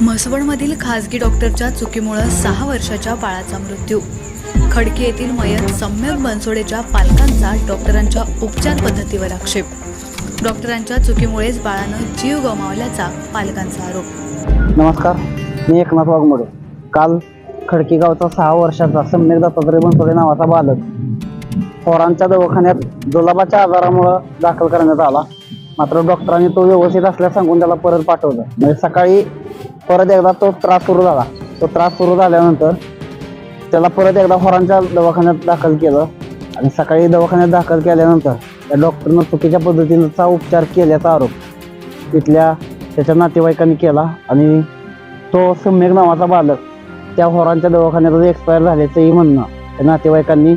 म्हसवडमधील खासगी डॉक्टरच्या चुकीमुळे सहा वर्षाच्या बाळाचा मृत्यू. खडकी येथील मयत सम्यक बनसोडेच्या पालकांचा डॉक्टरांच्या उपचार पद्धतीवर आक्षेप. डॉक्टरांच्या चुकीमुळेच बाळानं जीव गमावल्याचा पालकांचा आरोप. नमस्कार मी एकनाथ वाघमोडे. काल खडकी गावचा सहा वर्षाचा सम्यक दत्तात्रय बनसोडे नावाचा बालक पोरांच्या दवाखान्यात जुलाबाच्या आजारामुळं दाखल करण्यात आला. मात्र डॉक्टरांनी तो व्यवस्थित असल्यास सांगून त्याला परत पाठवलं. म्हणजे सकाळी परत एकदा तो त्रास सुरू झाला. तो त्रास सुरू झाल्यानंतर त्याला परत एकदा होरांच्या दवाखान्यात दाखल केलं. आणि सकाळी दवाखान्यात दाखल केल्यानंतर त्या डॉक्टरनं चुकीच्या पद्धतीचा उपचार केल्याचा आरोप तिथल्या त्याच्या नातेवाईकांनी केला. आणि तो सम्यक नावाचा बालक त्या होरांच्या दवाखान्यातच एक्सपायर झाल्याचंही म्हणणं त्या नातेवाईकांनी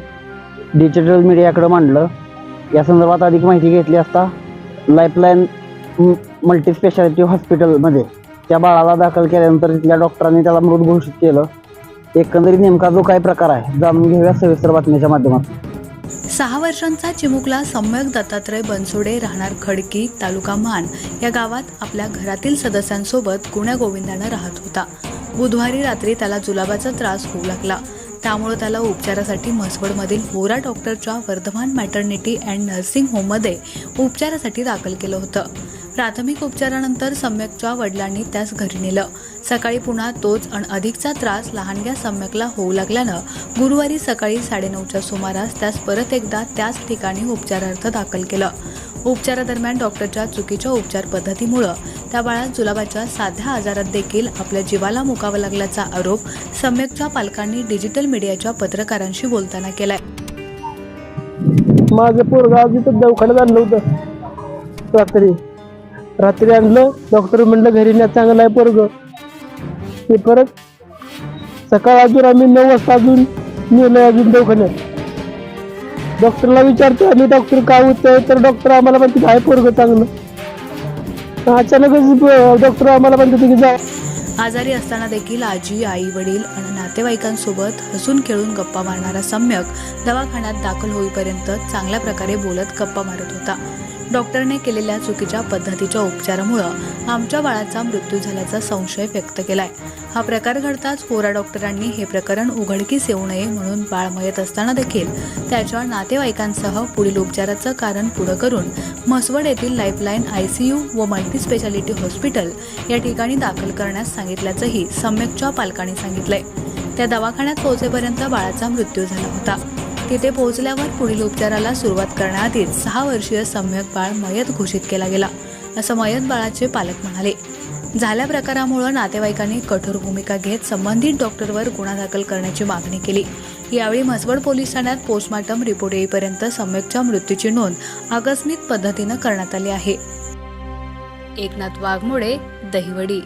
डिजिटल मीडियाकडे मांडलं. या संदर्भात अधिक माहिती घेतली असता लाईफलाईन मल्टी स्पेशालिटी हॉस्पिटलमध्ये त्या बाळाला दाखल केल्यानंतर तिथल्या डॉक्टरांनी त्याला मृत घोषित केलं. एकंदरीत नेमका जो काय प्रकार आहे जाणून घेऊया सविस्तर बातमीच्या माध्यमातून. सहा वर्षांचा चिमुकला सम्यक दत्तात्रय बनसोडे राहणार खडकी तालुका मान या गावात आपल्या घरातील सदस्यांसोबत गुण्यागोविंदानं राहत होता. बुधवारी रात्री त्याला जुलाबाचा त्रास होऊ लागला. त्यामुळे त्याला उपचारासाठी म्हसवडमधील होरा डॉक्टरच्या वर्धमान मॅटर्निटी अँड नर्सिंग होममध्ये उपचारासाठी दाखल केलं होतं. प्राथमिक उपचारानंतर सम्यकच्या वडिलांनी त्यास घरी नेलं. सकाळी पुन्हा तोच आणि अधिकचा त्रास लहानग्या सम्यकला होऊ लागल्यानं गुरुवारी सकाळी साडेनऊच्या सुमारास त्यास परत एकदा त्याच ठिकाणी उपचारार्थ दाखल केलं. उपचारादरम्यान डॉक्टरच्या चुकीच्या उपचार पद्धतीमुळं त्या बाळात जुलाबाच्या साध्या आजारात देखील आपल्या जीवाला मुकावा लागल्याचा आरोप सम्यकच्या पालकांनी डिजिटल मीडियाच्या पत्रकारांशी बोलताना केलाय. माझं पोरगा आज दवाखान्यात आणलं होतं. रात्री. रात्री आणलं डॉक्टर म्हणलं घरी नाही चांगलं आहे पोरग. ते परत सकाळ अजून आम्ही नऊ वाजता अजून नेलं अजून दवाखान्यात. डॉक्टरला विचारतो आम्ही डॉक्टर काय होतंय? तर डॉक्टर आम्हाला म्हणते आहे पोरग चांगलं. अचानकच डॉक्टर आम्हाला म्हणते की जा. आजारी असताना देखील आजी आई वडील आणि नातेवाईकांसोबत हसून खेळून गप्पा मारणारा सम्यक दवाखान्यात दाखल होईपर्यंत चांगल्या प्रकारे बोलत गप्पा मारत होता. डॉक्टरने केलेल्या चुकीच्या पद्धतीच्या उपचारामुळं आमच्या बाळाचा मृत्यू झाल्याचा संशय व्यक्त केलाय. हा प्रकार घडताच होरा डॉक्टरांनी हे प्रकरण उघडकीस येऊ नये म्हणून बाळ मयत असताना देखील त्याच्या नातेवाईकांसह पुढील उपचाराचं कारण पुढं करून म्हसवड येथील लाईफलाईन आयसीयू व मल्टी स्पेशालिटी हॉस्पिटल या ठिकाणी दाखल करण्यास सांगितल्याचंही सम्यकच्या पालकांनी सांगितलंय. त्या दवाखान्यात पोहोचेपर्यंत बाळाचा मृत्यू झाला होता. तिथे पोहोचल्यावर पुढील उपचाराला सुरुवात करण्याआधीच सहा वर्षीय सम्यक बाळ मयत घोषित केला गेला. असं मयत बाळाचे पालक म्हणाले. झाल्या प्रकारामुळे नातेवाईकांनी कठोर भूमिका घेत संबंधित डॉक्टरवर गुन्हा दाखल करण्याची मागणी केली. यावेळी म्हसवड पोलीस ठाण्यात पोस्टमार्टम रिपोर्ट येईपर्यंत सम्यकच्या मृत्यूची नोंद आकस्मिक पद्धतीनं करण्यात आली आहे. एकनाथ वाघमोडे दहिवडी.